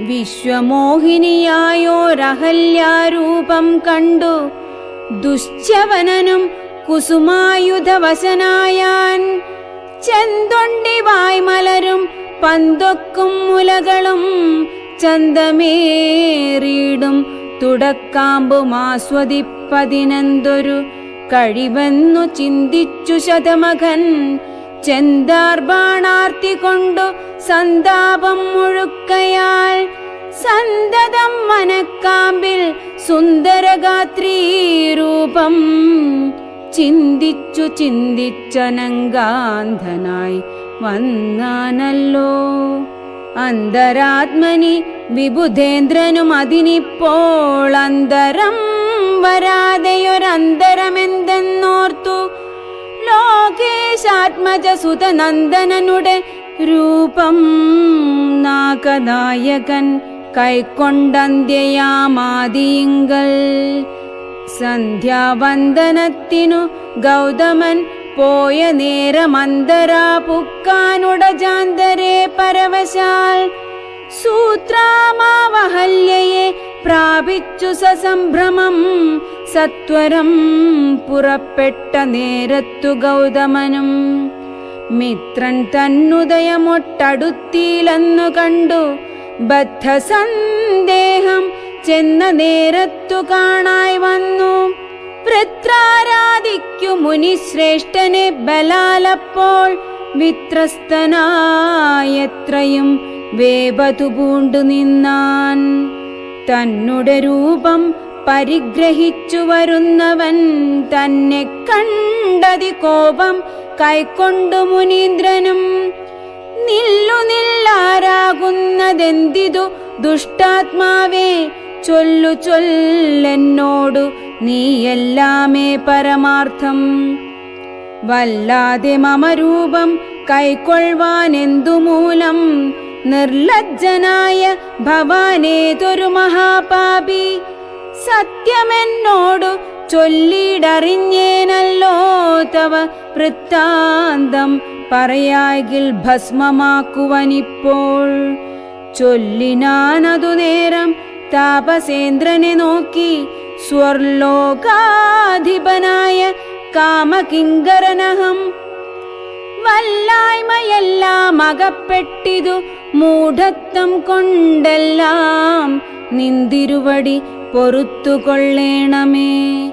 വിശ്വമോഹിനിയായോരഹല്യാരൂപം കണ്ടു. ദുശ്ചവനനും കുസുമായുധവശനായാൻ ചെന്തൊണ്ടി വായ്മലരും പന്തൊക്കും മുലകളും ചന്തമേറിയിടും. തുടക്കാമ്പും ആസ്വദിപ്പതിനെന്തൊരു കഴിവെന്നു ചിന്തിച്ചു ശതമകൻ. ചെന്താർബാണാർത്തി കൊണ്ടു സന്താപം മുഴുക്കയാൽ സന്തതം മനക്കാമ്പിൽ സുന്ദരഗാത്രീരൂപം ചിന്തിച്ചു ചിന്തിച്ചനങ്കാന്ധനായി വന്നാനല്ലോ. അന്തരാത്മനി വിബുധേന്ദ്രനും അതിനിപ്പോൾ അന്തരം വരാതെയൊരന്തരമെന്തെന്ന് സുതനന്ദനനുടെ രൂപം നാഗനായകൻ കൈക്കൊണ്ടന്ത്യയാമാദിയിങ്കൽ സന്ധ്യാവന്ദനത്തിനു ഗൗതമൻ പോയ നേരമന്തരാ പുക്കാനുടജാന്തരെ പരവശാൽ സൂത്രാമാവഹല്യയെ പ്രാപിച്ചു സസംഭ്രമം. സത്വരം പുറപ്പെട്ട നേരത്തു ഗൗതമനും മിത്രൻ തന്നുദയമൊട്ടടുത്തിയിലെന്നു കണ്ടു. ബദ്ധസന്ദേഹം ചെന്ന നേരത്തു കാണായി വന്നു. വൃത്രാരാധിക്കു മുനിശ്രേഷ്ഠനെ ബലാലപ്പോൾ വിത്രസ്തനായത്രയും വേപതു പൂണ്ടു നിന്നാൻ തന്നുടെ രൂപം പരിഗ്രഹിച്ചു വരുന്നവൻ തന്നെ കണ്ടതി കോപം കൈക്കൊണ്ടു മുനീന്ദ്രനും. നില്ലു നില്ലാരാകുന്നതെന്തിതു ദുഷ്ടാത്മാവേ? ചൊല്ലു ചൊല്ലെന്നോടു നീയെല്ലാമേ പരമാർത്ഥം. വല്ലാതെ മമരൂപം കൈക്കൊള്ളുവാൻ എന്തുമൂലം? മൂലം നിർലജ്ജനായ ഭവാനേതൊരു മഹാപാപി? സത്യമെന്നോടു ചൊല്ലിടറിഞ്ഞേനല്ലോ തവ വൃത്താന്തം പറയാകിൽ ഭസ്മമാക്കുവനിപ്പോൾ. ചൊല്ലിനാനതു നേരം താപസേന്ദ്രനെ നോക്കി സ്വർലോകാധിപനായ കാമകിങ്കരനഹം. വല്ലായ്മയെല്ലാം അകപ്പെട്ടിതു മൂഢത്വം കൊണ്ടെല്ലാം നിന്തിരുവടി പൊറുത്തുകൊള്ളേണമേ.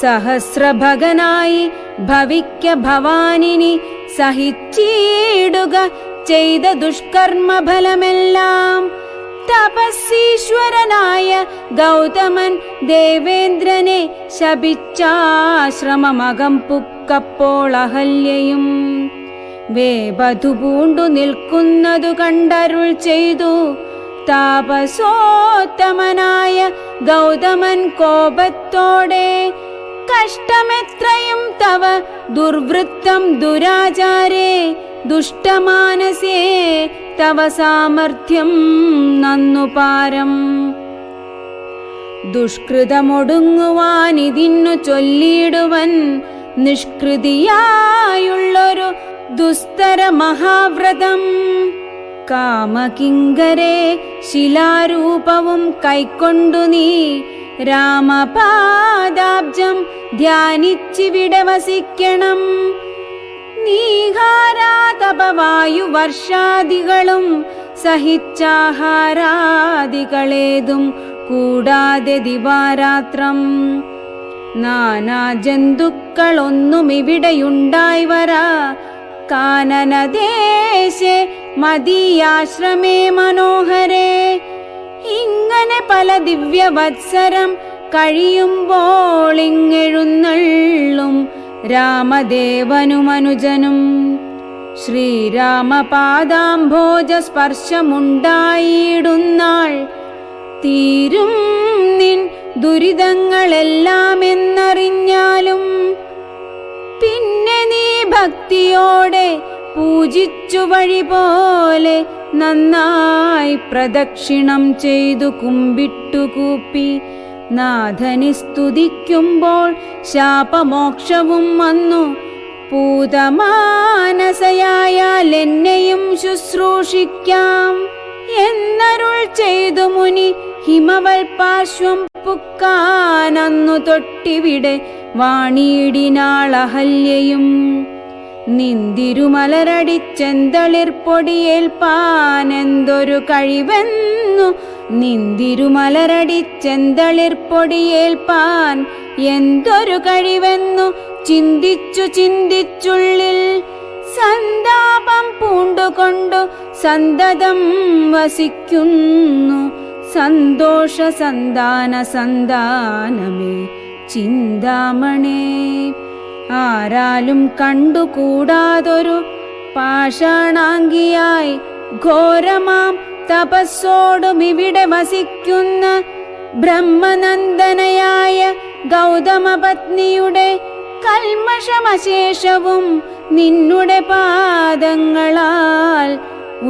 സഹസ്രഭകനായി ഭവിക്ക ഭവാനിനി സഹിച്ചീടുക ചെയ്ത ദുഷ്കർമ്മഫലമെല്ലാം. തപസ്സീശ്വരനായ ഗൗതമൻ ദേവേന്ദ്രനെ ശപിച്ചാശ്രമമകം പുക്കപ്പോൾ അഹല്യയും. വേപതു പൂണ്ടു നിൽക്കുന്നതു കണ്ടരുൾ ചെയ്തു. താപസോത്തമനായ ഗൗതമൻ കോപത്തോടെ കഷ്ടമെത്രയും തവ ദുർവൃത്തം ദുരാചാരേ ദുഷ്ടമാനസേ തവ സാമർഥ്യം നന്നു പാരം. ദുഷ്കൃതമൊടുങ്ങുവാനിതിന്നു ചൊല്ലിയിടുവൻ നിഷ്കൃതിയായുള്ളൊരു ദുസ്തര മഹാവ്രതം. കാമകിങ്കരെ ശിലാരൂപവും കൈക്കൊണ്ടു നീ. രാമപാദാബ്ജം ധ്യാനിച്ചിവിടെ വസിക്കണം. നീഹാരാതപവായു വർഷാദികളും സഹിച്ചാഹാരാദികളേതും കൂടാതെ ദിവാരാത്രം. നാനാ ജന്തുക്കളൊന്നും ഇവിടെയുണ്ടായി വരാ. കാനനദേശെ മദീയാശ്രമേ മനോഹരേ. ഇങ്ങനെ പല ദിവ്യവത്സരം കഴിയുമ്പോൾ ഇങ്ങെഴുന്നള്ളും രാമദേവനുമനുജനും ശ്രീരാമപാദാംഭോജ സ്പർശമുണ്ടായിടുന്നാൾ തീരും നിൻ ദുരിതങ്ങളെല്ലാം എന്നറിഞ്ഞാലും ഭക്തിയോടെ പൂജിച്ചു വഴി പോലെ നന്നായി പ്രദക്ഷിണം ചെയ്തു കുമ്പിട്ടു കൂപ്പി. നാഥനി സ്തുതിക്കുമ്പോൾ ശാപമോക്ഷവും വന്നു. പൂതമാനസയായാൽ എന്നെയും ശുശ്രൂഷിക്കാം. എന്നരുൾ ചെയ്തു മുനി ഹിമവൽ പാർശ്വം പുക്കാനന്നു തൊട്ടിവിടെ വാണിയിടിനാളഹല്യയും. നിന്തിരുമലരടിച്ചെന്തളിർപ്പൊടിയേൽപ്പാനെന്തൊരു കഴിവെന്നു. നിന്തിരുമലരടിച്ചെന്തളിർപ്പൊടിയേൽപ്പാൻ എന്തൊരു കഴിവെന്നു. ചിന്തിച്ചു ചിന്തിച്ചുള്ളിൽ സന്താപം പൂണ്ടുകൊണ്ടു സന്തതം വസിക്കുന്നു. സന്തോഷ സന്താന സന്താനമേ ചിന്താമണേ. ആരാലും കണ്ടുകൂടാതൊരു പാഷാണാങ്കിയായി ഘോരമാം തപസ്സോടും ഇവിടെ വസിക്കുന്ന ബ്രഹ്മനന്ദനയായ ഗൗതമപത്നിയുടെ കൽമഷമശേഷവും നിന്നുടെ പാദങ്ങളാൽ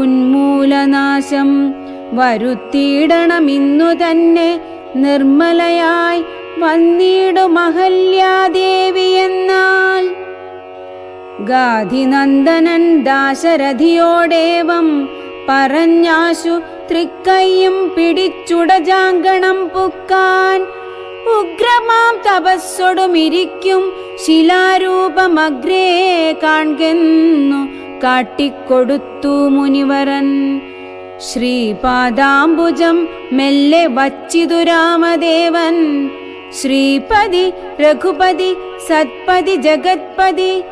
ഉന്മൂലനാശം വരുത്തിയിടണമിന്നു തന്നെ നിർമ്മലയായി വന്നിടും എന്നാൽ. ഗാധിനന്ദനൻ ദാശരഥിയോടേവം പറഞ്ഞാശു തൃക്കൈയും പിടിച്ചുടജാങ്കണം പുക്കാൻ. ഉഗ്രമാം തപസ്സൊടുമിരിക്കും ശിലാരൂപമഗ്രേ കാൺകെന്നു കാട്ടിക്കൊടുത്തു മുനിവരൻ. ശ്രീപാദാംബുജം മെല്ലെ വച്ചിതു രാമദേവൻ. ശ്രീപതി രഘുപതി സത്പതി ജഗത്പതി.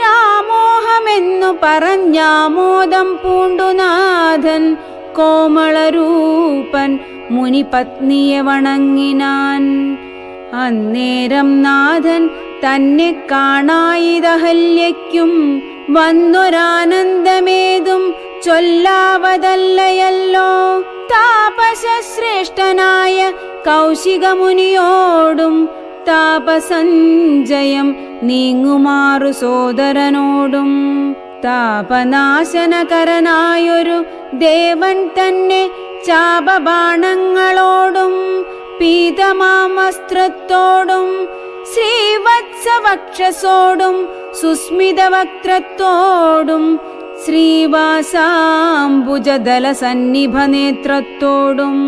രാമോഹമെന്നു പറഞ്ഞാമോദം പൂണ്ടുനാഥൻ കോമളരൂപൻ മുനിപത്നിയെ വണങ്ങിനാൻ. അന്നേരം നാഥൻ തന്നെ കാണായിതഹല്യയ്ക്കും വന്നൊരാനന്ദമേതും ചൊല്ലാവതല്ലയല്ലോ. താപസശ്രേഷ്ഠനായ കൗശികമുനിയോടും താപസഞ്ജയം നീങ്ങുമാറു സോദരനോടും. താപനാശനകരനായൊരു ദേവൻ തന്നെ ചാപബാണങ്ങളോടും പീതമാമസ്ത്രത്തോടും ശ്രീവത്സവക്ഷസോടും സുസ്മിതവക്ത്രത്തോടും ശ്രീവാസാംബുജദല സന്നിഭനേത്രത്തോടും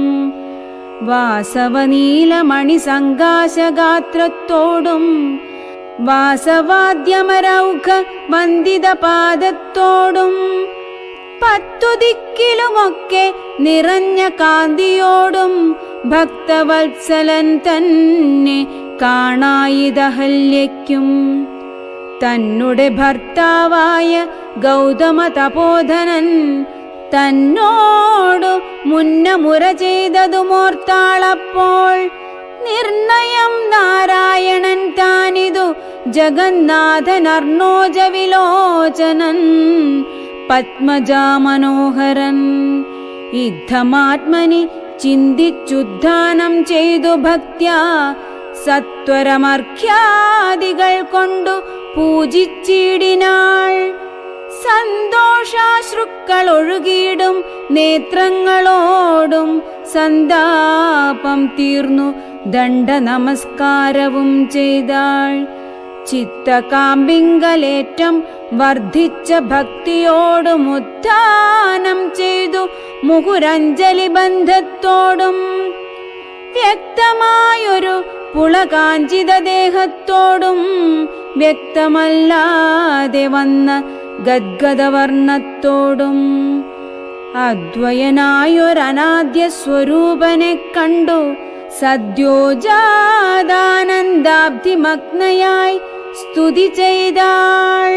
വാസവനീലമണി സങ്കാശഗാത്രത്തോടും വാസവാദ്യമരൗഖ വന്ദിത പാദത്തോടും പത്തു ദിക്കിലുമൊക്കെ നിറഞ്ഞ കാന്തിയോടും ഭക്തവത്സലൻ തന്നെ കാണായിതഹല്യയ്ക്കും. തന്നുടെ ഭർത്താവായ ഗൗതമ തപോധനൻ തന്നോടു മുന്നമുര ചെയ്തതുമോർത്താളപ്പോൾ നിർണയം നാരായണൻ താനിതു ജഗന്നാഥനർണോജ വിലോചനൻ പത്മജാമനോഹരൻ യുദ്ധമാത്മനി ചിന്തിച്ചുദ്ധാനം ചെയ്തു ഭക്ത്യാ സത്വരമർഖ്യാദികൾ കൊണ്ടു പൂജിച്ചിടിനാൾ സന്തോഷാശ്രുക്കൾ ഒഴുകിയിടും നേത്രങ്ങളോടും സന്താപം തീർന്നു. ദണ്ഡ നമസ്കാരവും ചെയ്താൾ. ചിത്തകാമ്പിങ്കലേറ്റം വർദ്ധിച്ച ഭക്തിയോടും ഉത്ഥാനം ചെയ്തു. മുകുരഞ്ജലി ബന്ധത്തോടും വ്യക്തമായൊരു പുളകാഞ്ചിത ദേഹത്തോടും വ്യക്തമല്ലാതെ വന്ന ഗദ്ഗദവർണത്തോടും അദ്വയനായൊരനാദ്യ സ്വരൂപനെ കണ്ടു. സദ്യോജാദാനന്ദാബ്ധിമഗ്നയായി സ്തുതി ചെയ്താൾ.